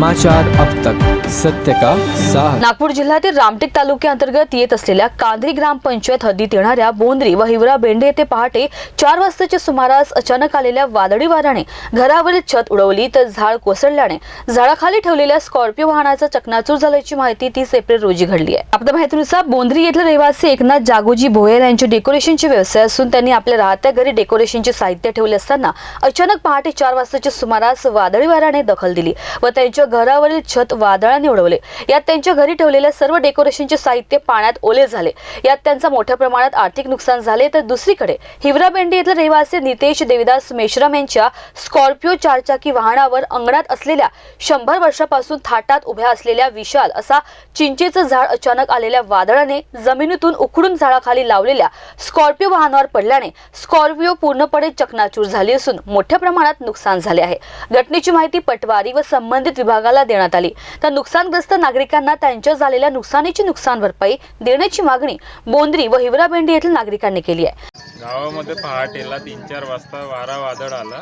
समाचार अब तक। सत्य का साथ नागपूर जिल्ह्यातील रामटेक तालुक्याअंतर्गत येत असलेल्या कांद्री ग्रामपंचायत हद्दीत येणाऱ्या बोंद्री व हिवरा बेंडे येथे पहाटे चार वाजताच्या सुमारास अचानक आलेल्या वादळी वाऱ्याने घरावरील छत उडवली तर झाड कोसळल्याने झाडाखाली ठेवलेल्या स्कॉर्पिओ वाहनाचा चकनाचूर झाल्याची माहिती तीस एप्रिल रोजी घडली आहे. आपल्या माहितीनुसार बोंद्री येथील रहिवासी एकनाथ जागोजी भोयर यांचे डेकोरेशनचे व्यवसाय असून त्यांनी आपल्या राहत्या घरी डेकोरेशनचे साहित्य ठेवले असताना अचानक पहाटे चार वाजताच्या सुमारास वादळी वाऱ्याने दखल दिली व त्यांच्या घरावरील छत वादळाने उडवले. यात त्यांच्या घरी ठेवलेल्या सर्व डेकोरेशनचे साहित्य पाण्यात ओले झाले. यात त्यांचा मोठ्या प्रमाणात आर्थिक नुकसान झाले तर दुसरीकडे हिवराबेंडी येथील रहिवासी नितेश देविदास मेश्राम यांच्या स्कॉर्पिओ चारचाकी वाहनावर अंगणात असलेल्या शंभर वर्षापासून थाटात उभ्या असलेल्या विशाल असा चिंचेचं झाड अचानक आलेल्या वादळाने जमिनीतून उखडून झाडाखाली लावलेल्या स्कॉर्पिओ वाहनावर पडल्याने स्कॉर्पिओ पूर्णपणे चकनाचूर झाली असून मोठ्या प्रमाणात नुकसान झाले आहे. घटनेची माहिती पटवारी व संबंधित विभाग विभागाला देण्यात आली. तर नुकसानग्रस्त नागरिकांना त्यांच्या झालेल्या नुकसानीची नुकसान भरपाई देण्याची मागणी बोंद्री व हिवरा बेंडी येथील नागरिकांनी केली आहे. गावामध्ये पहाटेला तीन चार वाजता वारा वादळ आला.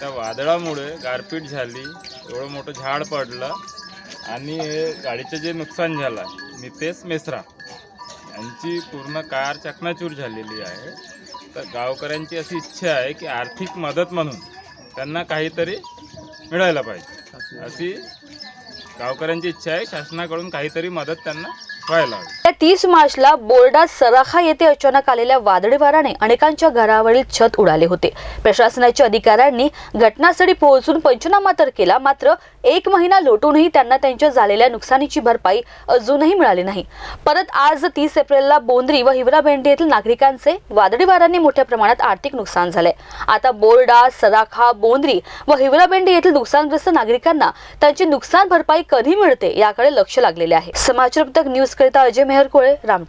त्या वादळामुळे गारपीट झाली. एवढं मोठं झाड पडलं. आणि हे गाडीचं जे नुकसान झालं नितेश मेसरा यांची पूर्ण कार चकनाचूर झालेली आहे. तर गावकऱ्यांची अशी इच्छा आहे की आर्थिक मदत म्हणून त्यांना काहीतरी मिळायला पाहिजे. अशी गावकऱ्यांची इच्छा आहे. शासनाकडून काहीतरी मदत त्यांना व्हायला हवी. त्या तीस मार्चला बोर्डा सराखा येथे अचानक आलेल्या वादळी वाराने अनेकांच्या घरावरील छत उडाले होते. प्रशासनाच्या अधिकाऱ्यांनी घटनास्थळी पोहोचून पंचनामा तर केला मात्र एक महिना लोटूनही त्यांना त्यांच्या झालेल्या नुकसानीची भरपाई अजूनही मिळाली नाही. परत आज तीस एप्रिलला बोंद्री व हिवरा भेंडी येथील नागरिकांचे वादळी वाराने मोठ्या प्रमाणात आर्थिक नुकसान झाले आता बोर्डा सराखा बोंद्री व हिवरा भेंडी येथील नुकसानग्रस्त नागरिकांना त्यांची नुकसान भरपाई कधी मिळते याकडे लक्ष लागलेले आहे. समाचार न्यूज न्यूज करिता अजय मेहर कोळे रामटेक.